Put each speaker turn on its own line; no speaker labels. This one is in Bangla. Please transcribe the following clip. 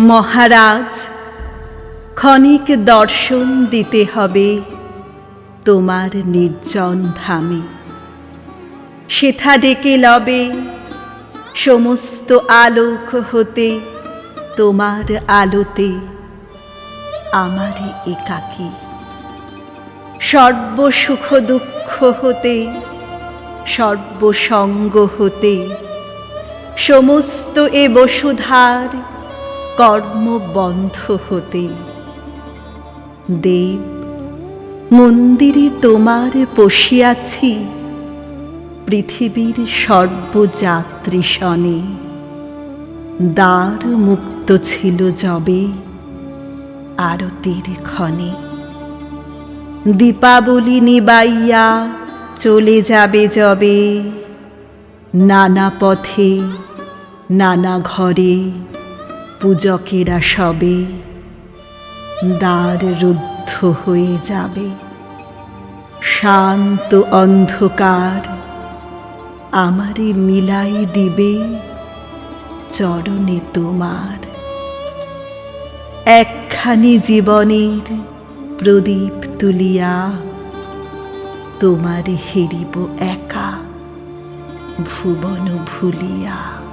মহারাজ, ক্ষণিক দর্শন দিতে হবে তোমার নির্জন ধামে। সেথা ডেকে লবে সমস্ত আলোক হতে তোমার আলোতে আমার একাকী। সর্বসুখ দুঃখ হতে, সর্বসঙ্গ হতে সমস্ত এ বসুধার কর্ম বন্ধ হতে। দেব, মন্দিরে তোমার বসিয়াছি, পৃথিবীর সর্বযাত্রী সনে দ্বার মুক্ত ছিল যবে, আরতির ক্ষণে। দীপাবলি নিবাইয়া চলে যাবে যবে, নানা পথে, নানা ঘরে। পূজকেরা সবে দ্বার রুদ্ধ হয়ে যাবে। শান্ত অন্ধকার আমারে মিলাই দিবে চরণে তোমার। একখানি জীবনের প্রদীপ তুলিয়া তোমারে হেরিব একা, ভুবন ভুলিয়া।